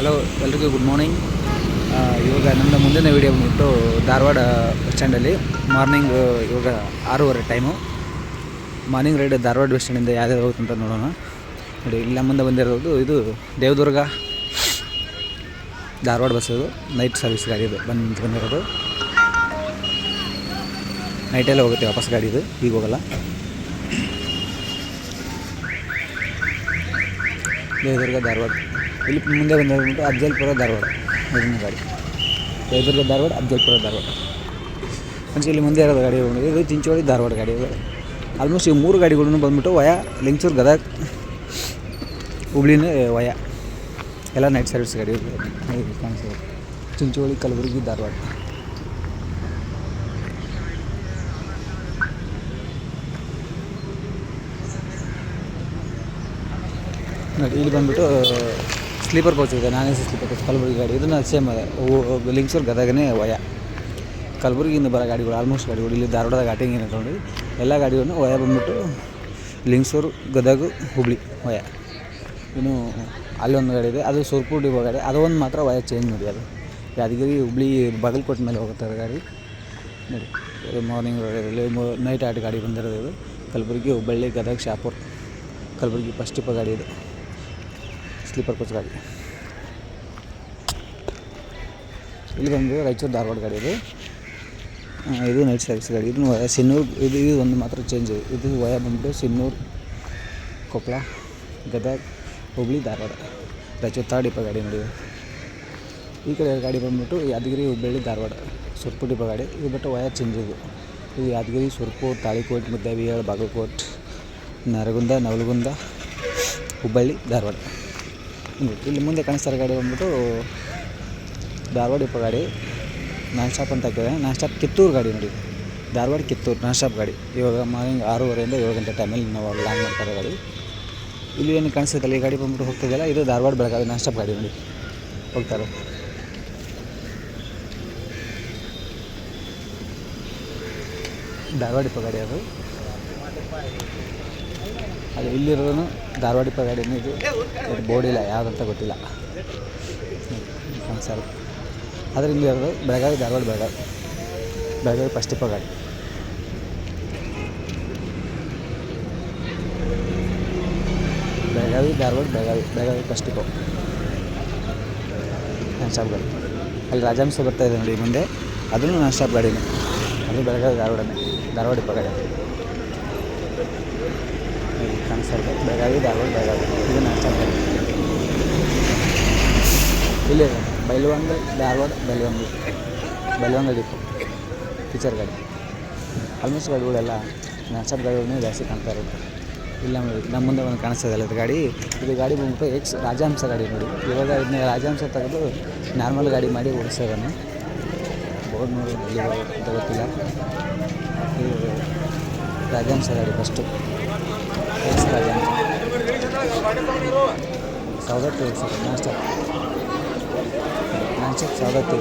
Hello ಎಲ್ರಿಗೂ good morning ಇವಾಗ ನನ್ನ ಮುಂದಿನ ವೀಡಿಯೋ ಬಂದ್ಬಿಟ್ಟು ಧಾರವಾಡ ಬಸ್ ಸ್ಟ್ಯಾಂಡಲ್ಲಿ ಮಾರ್ನಿಂಗ್ ಇವಾಗ ಆರೂವರೆ time morning ride Dharwad bus ಸ್ಟ್ಯಾಂಡಿಂದ ಯಾವ್ದಾದ್ರು ಹೋಗುತ್ತೆ ಅಂತ ನೋಡೋಣ. ನೋಡಿ, ಇಲ್ಲ ಮುಂದೆ ಬಂದಿರೋದು ಇದು ದೇವದುರ್ಗ. ಧಾರವಾಡ ಬಸ್ ಇದು. ನೈಟ್ ಸರ್ವಿಸ್ ಗಾಡಿ ಇದು. ಬಂದು ಬಂದಿರೋದು. ನೈಟೆಲ್ಲ ಹೋಗುತ್ತೆ ವಾಪಸ್ ಗಾಡಿ ಇದು. ಈಗ ಹೋಗಲ್ಲ. ದೇವದುರ್ಗ ಧಾರವಾಡ. ಇಲ್ಲಿ ಮುಂದೆ ಬಂದ್ಬಿಟ್ಟು ಅಫ್ಜಲ್ಪುರ ಧಾರವಾಡ. ಮೊದಲನೇ ಗಾಡಿ. ದೇವದುರ್ಗ ಧಾರವಾಡ, ಅಫ್ಜಲ್ಪುರ ಧಾರವಾಡ. ಮುಂಚೆ ಇಲ್ಲಿ ಮುಂದೆ ಇರೋದು ಗಾಡಿ ಬಂದು ಇದು ಚಿಂಚೋಳಿ ಧಾರವಾಡ ಗಾಡಿ ಆಲ್ಮೋಸ್ಟ್ ಈ ಮೂರು ಗಾಡಿಗಳನ್ನು ಬಂದ್ಬಿಟ್ಟು ವಯಾ, ಲಿಂಗ್ಸೂರು, ಗದಗ ಹುಬ್ಳಿನೇ ವಯ. ಎಲ್ಲ ನೈಟ್ ಸರ್ವಿಸ್ ಗಾಡಿ ಕಾಣಿಸ್ತದೆ ಚಿಂಚೋಳಿ, ಕಲಬುರಗಿ, ಧಾರವಾಡ. ನೋಡಿ, ಇಲ್ಲಿ ಬಂದ್ಬಿಟ್ಟು ಸ್ಲೀಪರ್ ಕೋಚ್ ಇದೆ, non AC sleeper coach, Kalaburagi ಗಾಡಿ. ಇದನ್ನು ಸೇಮ್ ಅದೇ ಲಿಂಗ್ಸೂರು ಗದಗನೇ ವಯ. ಕಲಬುರಗಿಯಿಂದ ಬರೋ ಗಾಡಿಗಳು ಆಲ್ಮೋಸ್ಟ್ ಗಾಡಿಗಳು, ಇಲ್ಲಿ ಧಾರವಾಡದ ಘಾಟಿಂಗ್ ಏನು ತೊಗೊಂಡು ಎಲ್ಲ ಗಾಡಿಗಳನ್ನು ವಯ ಬಂದ್ಬಿಟ್ಟು ಲಿಂಗ್ಸೂರು, ಗದಗ, ಹುಬ್ಳಿ ವಯ. ಇನ್ನು ಅಲ್ಲೊಂದು ಗಾಡಿ ಇದೆ, ಅದು ಸುರ್ಪುರ್ ಹೋಗೋ ಗಾಡಿ. ಅದೊಂದು ಮಾತ್ರ ವಯ ಚೇಂಜ್ ನೋಡಿ ಅದು. ಯಾದಗಿರಿ, ಹುಬ್ಳಿ, ಬಾಗಲಕೋಟೆ ಮೇಲೆ ಹೋಗುತ್ತಾರೆ ಗಾಡಿ. ನೋಡಿ ಮಾರ್ನಿಂಗ್ ನೈಟ್ ಆಟ ಗಾಡಿ ಬಂದಿರೋದು ಇದು. ಕಲಬುರಗಿ, ಹುಬ್ಬಳ್ಳಿ, ಗದಗ, ಶಾಪುರ್. ಕಲಬುರಗಿ ಫಸ್ಟ್ ಟಿಪ್ಪ ಗಾಡಿ ಇದು. ಸ್ಲೀಪರ್ ಕೋಚ್ ಗಾಡಿ. ಇಲ್ಲಿ ಬಂದು ರಾಯಚೂರು ಧಾರವಾಡ ಗಾಡಿ ಇದು. ಇದು ನೈಟ್ ಸರ್ವಿಸ್ ಗಾಡಿ. ಇದು ಸಿನ್ನೂರ್, ಇದು ಇದು ಒಂದು ಮಾತ್ರ ಚೇಂಜ್ ಇದೆ ವಯ ಬಂದ್ಬಿಟ್ಟು ಸಿನ್ನೂರು ಕೊಪ್ಪಳ ಗದಗ, ಹುಬ್ಳಿ, ಧಾರವಾಡ. ರಾಯಚೂರು ಥರ್ಡ್ ಡಿಪ ಗಾಡಿ ನೋಡಿ. ಈ ಕಡೆ ಗಾಡಿ ಬಂದ್ಬಿಟ್ಟು ಯಾದಗಿರಿ, ಹುಬ್ಬಳ್ಳಿ, ಧಾರವಾಡ. ಸುರ್ಪು ಡಿಪ ಗಾಡಿ. ಇದು ಬಿಟ್ಟು ವಯ ಚೇಂಜ್ ಇದು. ಇದು ಯಾದಗಿರಿ ಸುರ್ಪುರ್ ತಾಳಿಕೋಟ್ ಮುದ್ದೇಬಿಹಾಳ್ ಬಾಗಲಕೋಟ್, ನರಗುಂದ, ನವಲಗುಂದ, ಹುಬ್ಬಳ್ಳಿ, ಧಾರವಾಡ. ಇಲ್ಲಿ ಮುಂದೆ ಕಾಣಿಸ್ತಾರೆ ಗಾಡಿ ಬಂದ್ಬಿಟ್ಟು ಧಾರವಾಡ ಇಪ್ಪ ಗಾಡಿ, ನಾನ್ ಸ್ಟಾಪ್ ಅಂತ ಹಾಕಿದೆ ನಾನ್ ಸ್ಟಾಪ್ ಕಿತ್ತೂರು ಗಾಡಿ ನೋಡಿ. ಧಾರವಾಡ ಕಿತ್ತೂರು ನಾನ್ ಸ್ಟಾಪ್ ಗಾಡಿ. ಇವಾಗ ಮಾರ್ನಿಂಗ್ ಆರೂವರೆಯಿಂದ ಏಳು ಗಂಟೆ ಟೈಮಲ್ಲಿ ನಾವು ಲ್ಯಾಂಡ್ ಮಾಡ್ತಾರೆ ಗಾಡಿ. ಇಲ್ಲಿ ಏನು ಕಾಣಿಸುತ್ತಲ್ಲ ಈ ಗಾಡಿ ಬಂದ್ಬಿಟ್ಟು ಹೋಗ್ತಿದೆಯಲ್ಲ, ಇದು ಧಾರವಾಡ ಬೆಳಗಾವಿ ನಾನ್ ಸ್ಟಾಪ್ ಗಾಡಿ ನೋಡಿ. ಹೋಗ್ತಾರೆ. ಧಾರವಾಡ ಇಪ್ಪ ಗಾಡಿ ಅದು. ಅದು ಇಲ್ಲಿರೋದು ಧಾರವಾಡ ಪಗಾಡಿನೂ ಗಾಡಿನೇ ಇದು. ಬೋರ್ಡಿಲ್ಲ ಬೋರ್ಡ್ ಇಲ್ಲ, ಯಾವುದಂತ ಗೊತ್ತಿಲ್ಲ. ಸರ್. ಆದರೆ ಇಲ್ಲಿ ಇರೋದು ಬೆಳಗಾವಿ, ಧಾರವಾಡ ಬೆಳಗಾವಿ. ಬೆಳಗಾವಿ ಫಸ್ಟ್ ಪಗಾಡಿ ಗಾಡಿ. ಬೆಳಗಾವಿ, ಧಾರವಾಡ, ಬೆಳಗಾವಿ ಬೆಳಗಾವಿ ಫಸ್ಟ್ ಪೋ ನಾನ್ ಸ್ಟಾಪ್ ಗಾಡಿ. ಅಲ್ಲಿ ರಾಜಾಂಶ ಬರ್ತಾ ಇದೆ ನೋಡಿ ಮುಂದೆ. ಅದನ್ನು ನಾನು ಸ್ಟಾಪ್ ಗಾಡಿನೇ. ಅದು ಬೆಳಗಾವಿ, ಧಾರವಾಡನೇ. ಧಾರವಾಡ ಡಿಪೋ ಗಾಡಿ. ಇಲ್ಲಿ ಕಾಣಿಸ್ತಾ ಇದೆ ಬೆಳಗಾವಿ ಧಾರವಾಡ ಬೆಳಗಾವಿ ಇದು ಸ್ಟಾಪ್ ಗಾಡಿ ಇಲ್ಲಿ ಬೈಲವಂಗ ಧಾರವಾಡ ಬೈಲವಂಗ ಬೈಲವಂಗ ಡಿಪೋ ಟೀಚರ್ ಗಾಡಿ ಆಲ್ಮೋಸ್ಟ್ ಗಾಡಿಗಳೆಲ್ಲ ಸ್ಟಾಪ್ ಗಾಡಿಗಳನ್ನೇ ಜಾಸ್ತಿ ಕಾಣ್ತಾ ಇರೋದು ಇಲ್ಲ ನಮ್ಮ ಮುಂದೆ ಒಂದು ಕಾಣಿಸ್ತದಲ್ಲ ಇದು ಗಾಡಿ ಇದು ಗಾಡಿ ಬಂದ್ಬಿಟ್ಟು ಎಕ್ಸ್ ರಾಜಹಂಸ ಗಾಡಿ ನೋಡಿ ಇವಾಗ ಇದನ್ನ ರಾಜಹಂಸ ತೆಗೆದು ನಾರ್ಮಲ್ ಗಾಡಿ ಮಾಡಿ ಓಡಿಸೋದನ್ನು ಬೋರ್ಡ್ ನೋಡಿ ಗೊತ್ತಿಲ್ಲ ಇದು ರಾಜಹಂಸ ಗಾಡಿ first X Rajahamsa Saundatti sir non stop non stop Saundatti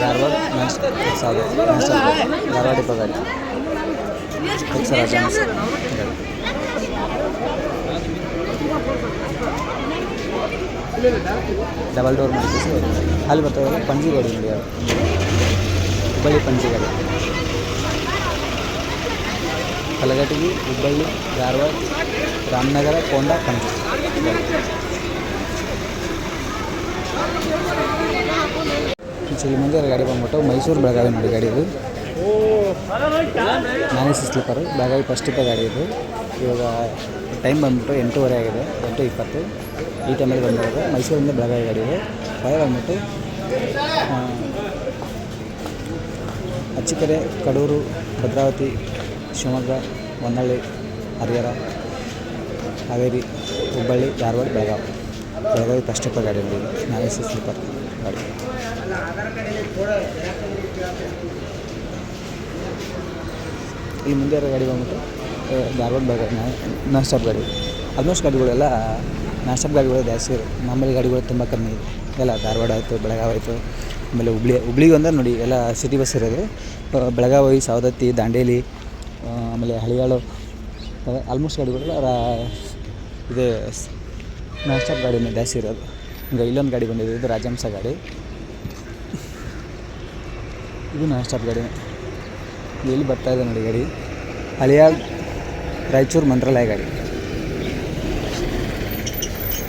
Dharwad non stop Saundatti non double door ಮಾಡಿಸಿ ಅಲ್ಲಿ ಬರ್ತದೆ ಪಂಜಿ ಗಾಡಿ ನೋಡಿ ಹುಬ್ಬಳ್ಳಿ ಪಂಜಿ ಗಾಡಿ. ಕಲಘಟಗಿ ಹುಬ್ಬಳ್ಳಿ, ಧಾರವಾಡ, ರಾಮನಗರ, ಕೊಂಡ ಗಾಡಿ ಇಲ್ಲಿ ಮುಂದೆ ಗಾಡಿ ಬಂದ್ಬಿಟ್ಟು ಮೈಸೂರು ಬೆಳಗಾವಿ ನೋಡಿ ಗಾಡಿ ಇದು. ನಾನೇ ಸಿ ಸ್ಲೀಪರು ಬೆಳಗಾವಿ ಫಸ್ಟ್ ಇಪ್ಪ ಗಾಡಿ ಇದು. ಇವಾಗ ಟೈಮ್ ಬಂದ್ಬಿಟ್ಟು ಎಂಟೂವರೆ ಆಗಿದೆ. ಎಂಟು ಇಪ್ಪತ್ತು. ಈ ಟೈಮಲ್ಲಿ ಬಂದಿರೋದು ಮೈಸೂರಿಂದ ಬೆಳಗಾವಿ ಗಾಡಿ ಇದೆ. ಫೈರ್ ಬಂದ್ಬಿಟ್ಟು ಅಚ್ಚಿಕೆರೆ, ಕಡೂರು, ಭದ್ರಾವತಿ, ಶಿವಮೊಗ್ಗ ಹೊನ್ನಳ್ಳಿ ಹರಿಹರ, ಹಾವೇರಿ, ಹುಬ್ಬಳ್ಳಿ, ಧಾರವಾಡ, ಬೆಳಗಾವಿ. ಬೆಳಗಾವಿ ಫಸ್ಟ್ ಗಾಡಿ ನೋಡಿ ನಾನ್ ಎ ಸಿ ಸ್ಲೀಪರ್ ಗಾಡಿ. ಇಲ್ಲಿ ಮುಂದೆ ಇರೋ ಗಾಡಿ ಬಂದ್ಬಿಟ್ಟು ಧಾರವಾಡ, ಬೆಳಗಾವಿ ನಾನ್ ಸ್ಟಾಪ್ ಗಾಡಿ. ಆಲ್ಮೋಸ್ಟ್ ಗಾಡಿಗಳೆಲ್ಲ ನಾನ್ ಸ್ಟಾಪ್ ಗಾಡಿಗಳು ಜಾಸ್ತಿ ಮಾಮೂಲಿ ಗಾಡಿಗಳು ತುಂಬ ಕಮ್ಮಿ ಇದೆ. ಎಲ್ಲ ಧಾರವಾಡ ಆಯಿತು, ಬೆಳಗಾವಿ ಆಯಿತು, ಆಮೇಲೆ ಹುಬ್ಳಿ, ಹುಬ್ಳಿಗೆ ಅಂದ್ರೆ ನೋಡಿ, ಎಲ್ಲ ಸಿಟಿ ಬಸ್ ಇರೋದು. ಬೆಳಗಾವಿ, ಸವದತ್ತಿ, ದಾಂಡೇಲಿ ಆಮೇಲೆ ಹಳಿಯಾಳು ಆಲ್ಮೋಸ್ಟ್ ಗಾಡಿಗಳೆಲ್ಲ ಇದು ನಾನ್ ಸ್ಟಾಪ್ ಗಾಡಿನೇ ಜಾಸ್ತಿ ಇರೋದು. ಈಗ ಇಲ್ಲೊಂದು ಗಾಡಿ ಬಂದಿದೆ, ಇದು ರಾಜಹಂಸ ಗಾಡಿ. ಇದು ನಾನ್ ಸ್ಟಾಪ್ ಗಾಡಿ. ಇದು ಎಲ್ಲಿ ಬರ್ತಾ ಇದೆ ನೋಡಿ ಗಾಡಿ. ಹಳಿಯಾಳ್, ರಾಯಚೂರು ಮಂತ್ರಾಲಯ ಗಾಡಿ.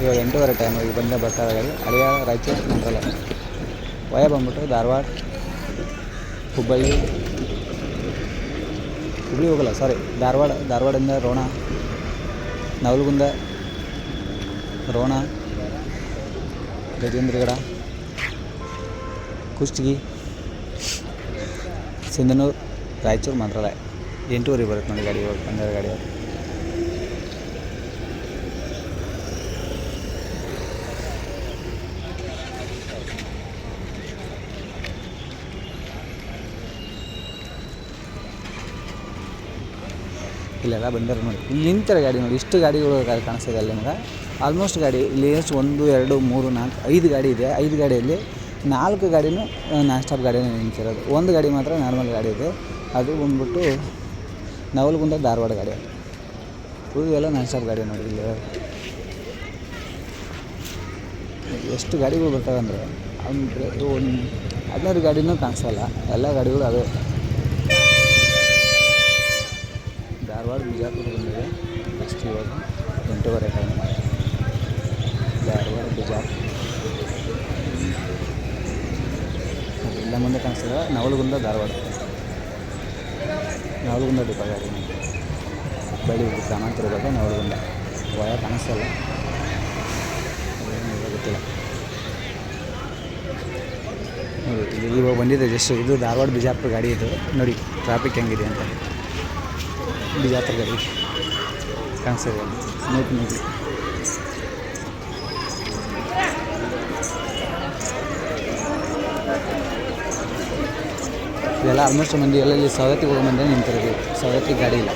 ಇವಾಗ ಎಂಟೂವರೆ ಟೈಮ್ ಈಗ ಬಂದೇ ಬರ್ತಾ ಗಾಡಿ. ಹಳಿಯಾಳ್, ರಾಯಚೂರು, ಮಂತ್ರಾಲಯ. ವಯ ಬಂದ್ಬಿಟ್ಟು ಧಾರವಾಡ, ಹುಬ್ಬಳ್ಳಿ. ಹುಬ್ಬಳ್ಳಿ ಹೋಗಲ್ಲ ಸಾರಿ ಧಾರವಾಡ, ಧಾರವಾಡದಿಂದ ರೋಣ, ನವಲಗುಂದ, ರೋಣ, ಗಜೇಂದ್ರಗಡ, ಕುಷ್ಟಗಿ, ಸಿಂಧನೂರು, ರಾಯಚೂರು ಮಂತ್ರಾಲಯ. ಎಂಟೂವರೆ ಬರುತ್ತೆ ನೋಡಿ ಗಾಡಿ ಹೋಗಿ ಬಂದ ಗಾಡಿ ಇಲ್ಲೆಲ್ಲ ಬಂದಿರೋ ನೋಡಿ. ಇಲ್ಲಿ ನಿಂತಿರೋ ಗಾಡಿ ನೋಡಿ, ಇಷ್ಟು ಗಾಡಿಗಳು ಕಾಣಿಸ್ತಿದೆ ಅಲ್ಲಿ ನಿಮ್ಗೆ. ಆಲ್ಮೋಸ್ಟ್ ಗಾಡಿ, ಇಲ್ಲಿ ಎಷ್ಟು ಒಂದು, ಎರಡು, ಮೂರು, ನಾಲ್ಕು, ಐದು ಗಾಡಿ ಇದೆ. ಐದು ಗಾಡಿಯಲ್ಲಿ ನಾಲ್ಕು ಗಾಡಿನೂ ನಾನ್ ಸ್ಟಾಪ್ ಗಾಡಿನೂ ನಿಂತಿರೋದು. ಒಂದು ಗಾಡಿ ಮಾತ್ರ ನಾರ್ಮಲ್ ಗಾಡಿ ಇದೆ. ಅದು ಬಂದ್ಬಿಟ್ಟು ನವಲಗುಂದ ಧಾರವಾಡ ಗಾಡಿ. ಅದು ಎಲ್ಲ ನಾನ್ ಸ್ಟಾಪ್ ಗಾಡಿ ನೋಡಿ ಇಲ್ಲಿ. ಎಷ್ಟು ಗಾಡಿಗಳು ಬರ್ತವೆ ಅಂದರೆ ಒಂದು ಹದಿನಾರು ಗಾಡಿನೂ ಕಾಣಿಸಲ್ಲ. ಎಲ್ಲ ಗಾಡಿಗಳು ಅವೇ ಧಾರವಾಡ ಬಿಜಾಪುರ ಬಂದಿದೆ ನೆಕ್ಸ್ಟ್ ಇವಾಗ ಎಂಟೂವರೆ ಟೈಮ್ ಧಾರವಾಡ ಬಿಜಾಪುರ ಕಾಣಿಸ್ತದೆ ನವಲಗುಂದ ಧಾರವಾಡ. ನವಲಗುಂದ ಗಾಡಿ ಬಳಿ ಗ್ರಾಮಾಂತರ ಇರೋದು ನವಲಗುಂದ. ವಯ ಕಾಣಿಸ್ತಲ್ಲ. ಏನು ಗೊತ್ತಿಲ್ಲ. ನೋಡಿ, ಇದು ಇವಾಗ ಬಂದಿದೆ ಜಸ್ಟ್ ಇದು ಧಾರವಾಡ ಬಿಜಾಪುರ ಗಾಡಿ ಇದು. ನೋಡಿ ಟ್ರಾಫಿಕ್ ಹೆಂಗಿದೆ ಅಂತ. ಬಿಜಾಪುರ ಗಾಡಿ. ಕಾಣಿಸ್ತದೆ ನೋಡಿ ನೀಟಿ ಇದೆಲ್ಲ ಆಲ್ಮೋಸ್ಟ್ ಮಂದಿ ಎಲ್ಲ ಇಲ್ಲಿ ಸವದತ್ತಿ ಹೋಗೋ ಮಂದಿ ನಿಂತಿರೋದು. ಸವದತ್ತಿ ಗಾಡಿ ಇಲ್ಲ.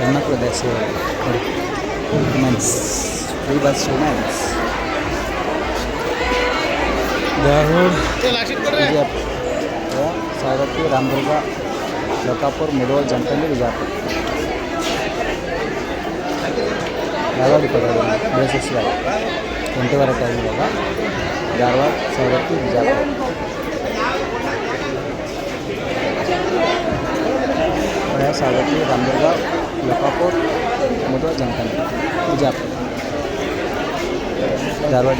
ಹೆಣ್ಮಕ್ಳು ಹೋಗೋದು. ನೋಡಿ. Women's free bus women's Savadatti, Ramdurg Lokapur Mudhol Jampalli Bijapur Dharwad ಕೊಡೋದು ಬೇಸಿಕ್ಸ್ ಗಾಡಿ. ಎಂಟೂವರೆ ಟೈಮ್ ಧಾರವಾಡ, ಸವದತ್ತಿ ಬಿಜಾಪುರ ಸವದತ್ತಿ ರಾಮದುರ್ಗ, ಲೋಕಾಪುರ ಮುಧೋಳ ಜಂಪಲ್ಲಿ ಬಿಜಾಪುರ. ಧಾರವಾಡ.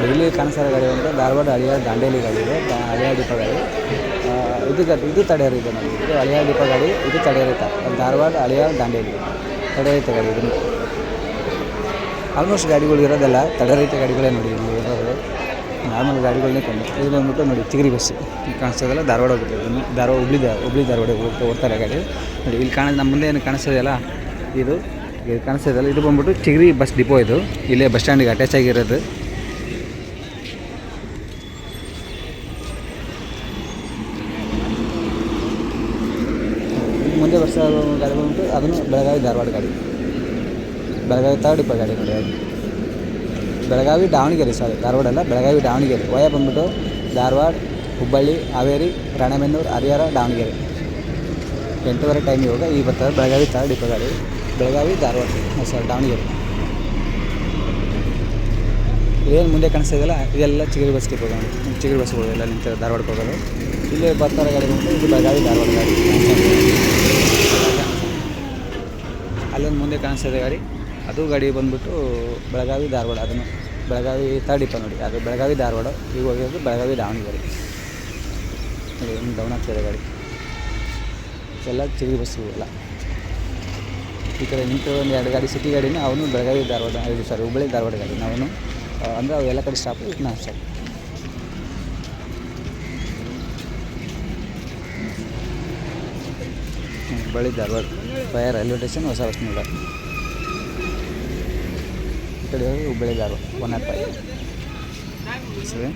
ಡೈಲಿ ಕಾಣಿಸೋ ಗಾಡಿ ಅಂದರೆ ಧಾರವಾಡ ಹಳಿಯ ದಾಂಡೇಲಿ ಗಾಡಿ ಇದೆ ಹಳಿಯ ದೀಪ ಗಾಡಿ. ಇದು ಇದು ತಡೆಯರಿದೆ ನಮಗೆ. ಇದು ಹಳಿಯ ದೀಪ ಗಾಡಿ, ಇದು ತಡೆಯರಿತ ಧಾರವಾಡ ಹಳಿಯ ದಾಂಡೇಲಿ. ತಡೆಯರಿತ ಗಾಡಿ ಇದನ್ನು. ಆಲ್ಮೋಸ್ಟ್ ಗಾಡಿಗಳು ಇರೋದೆಲ್ಲ ರೀತಿಯ ಗಾಡಿಗಳೇ ನೋಡಿ ಇಲ್ಲಿ ಇರೋದು. ನಾರ್ಮಲ್ ಗಾಡಿಗಳನ್ನೇ ಕಂಡು ಇದು ಬಂದ್ಬಿಟ್ಟು ನೋಡಿ ಚಿಗರಿ ಬಸ್ ಇಲ್ಲಿ ಕಾಣಿಸ್ತದಲ್ಲ ಧಾರವಾಡ ಹೋಗುತ್ತೆ ಇದನ್ನು ಧಾರವಾಡ ಹುಬ್ಳಿ ಹುಬ್ಳಿ ಧಾರವಾಡ ಹೋಗ್ತಾ ಓಡ್ತಾರೆ ಗಾಡಿ. ನೋಡಿ ಇಲ್ಲಿ ಕಾಣ ನಮ್ಮ ಮುಂದೆ ಏನು ಕಾಣಿಸ್ತದೆಯಲ್ಲ ಇದು ಇದು ಕಾಣಿಸ್ತದಲ್ಲ ಇದು ಬಂದ್ಬಿಟ್ಟು ಚಿಗರಿ ಬಸ್ ಡಿಪೋ ಇದು. ಇಲ್ಲೇ ಬಸ್ ಸ್ಟ್ಯಾಂಡಿಗೆ ಅಟ್ಯಾಚ್ ಆಗಿರೋದು. ಮುಂದೆ ಬರ್ಸ ಗಾಡಿ ಬಂದ್ಬಿಟ್ಟು ಅದನ್ನು ಬೆಳಗಾವಿ ಧಾರವಾಡ ಗಾಡಿ. ಬೆಳಗಾವಿ ತರ್ಡ್ ಡಿಪೋ ಗಾಡಿ ನೋಡಿ. ಬೆಳಗಾವಿ ದಾವಣಗೆರೆ ಸಾರಿ ಧಾರವಾಡ ಅಲ್ಲ, ಬೆಳಗಾವಿ ದಾವಣಗೆರೆ, ವಯ ಬಂದ್ಬಿಟ್ಟು ಧಾರವಾಡ, ಹುಬ್ಬಳ್ಳಿ, ಹಾವೇರಿ, ರಾಣೆಬೆನ್ನೂರು, ಹರಿಹರ, ದಾವಣಗೆರೆ. ಎಂಟೂವರೆ ಟೈಮ್ ಇವಾಗ, ಈಗ ಬರ್ತದೆ ಬೆಳಗಾವಿ ಡಿಪೋ ಗಾಡಿ ಬೆಳಗಾವಿ, ಧಾರವಾಡ ಸಾರಿ ದಾವಣಗೆರೆ. ಏನು ಮುಂದೆ ಕಾಣಿಸ್ತಾ ಇದೆಯಲ್ಲ, ಇದೆಲ್ಲ ಚಿಗರಿ ಬಸ್ ಡಿಪೋ ಗಾಡಿ ಚಿಗರಿ ಬಸ್ಗಳು ಎಲ್ಲ ನಿಂತ ಧಾರವಾಡಕ್ಕೆ ಹೋಗೋದು. ಇಲ್ಲಿ ಬರ್ತಾರೆ ಗಾಡಿ ಬಂದು ಇದು ಬೆಳಗಾವಿ, ಧಾರವಾಡ ಗಾಡಿ. ಅಲ್ಲೊಂದು ಮುಂದೆ ಕಾಣಿಸ್ತಾ ಇದೆ ಗಾಡಿ. ಅದು ಗಾಡಿ ಬಂದ್ಬಿಟ್ಟು ಬೆಳಗಾವಿ ಧಾರವಾಡ, ಅದನ್ನು ಬೆಳಗಾವಿ ತರ್ಡಿಪ್ಪ ಡಿಪ ನೋಡಿ. ಅದು ಬೆಳಗಾವಿ ಧಾರವಾಡ, ಈಗ ಹೋಗಿರೋದು ಬೆಳಗಾವಿ ದಾವಣಗೆರೆ. ನೋಡಿ ಡೌನ್ ಆಗ್ತಿದೆ ಗಾಡಿ. ಎಲ್ಲ ತಿರುಗಿ ಬಸ್ಸು ಎಲ್ಲ. ಈ ಕಡೆ ನಿಂತು ಒಂದು ಎರಡು ಗಾಡಿ ಸಿಟಿ ಗಾಡಿನ, ಅವನು ಬೆಳಗಾವಿ ಧಾರವಾಡ, ಇದು ಸಾರಿ ಹುಬ್ಬಳ್ಳಿ ಧಾರವಾಡ ಗಾಡಿ. ನಾವು ಅಂದರೆ ಅವು ಎಲ್ಲ ಕಡೆ stop non stop Hubballi Dharwad fire railway station ಹೊಸ ಬಸ್ ನಿಲ್ದಾಣ. ಈ ಕಡೆ ಹೋಗಿ Hubballi Dharwad one nought five ಸರಿ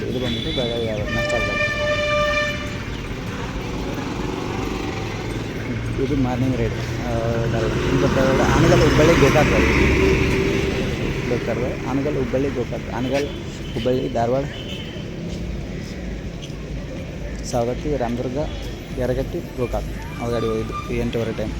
ಇದು ಬಂದ್ಬಿಟ್ಟು ಬೆಳಗಾವಿ ಯಾರು ನೆಕ್ಸ್ಟ್ ಆಗ್ಬೋದು ಇದು ಮಾರ್ನಿಂಗ್ ರೈಡ್. ಧಾರವಾಡ ಆನಗಲ್ ಹುಬ್ಬಳ್ಳಿ ಗೋಕಾಕ್ ಬೇಕಾದ್ರೆ ಆನಗಲ್ ಹುಬ್ಬಳ್ಳಿ ಗೋಕಾಕ್ ಆನಗಲ್ ಹುಬ್ಬಳ್ಳಿ ಧಾರವಾಡ ಸಾವಗಟ್ಟಿ ರಾಮದುರ್ಗ ಯರಗಟ್ಟಿ ಗೋಕಾಕ್ ಅವಾಗ ಹೋಗಿದ್ದು ಎಂಟೂವರೆ ಟೈಮ್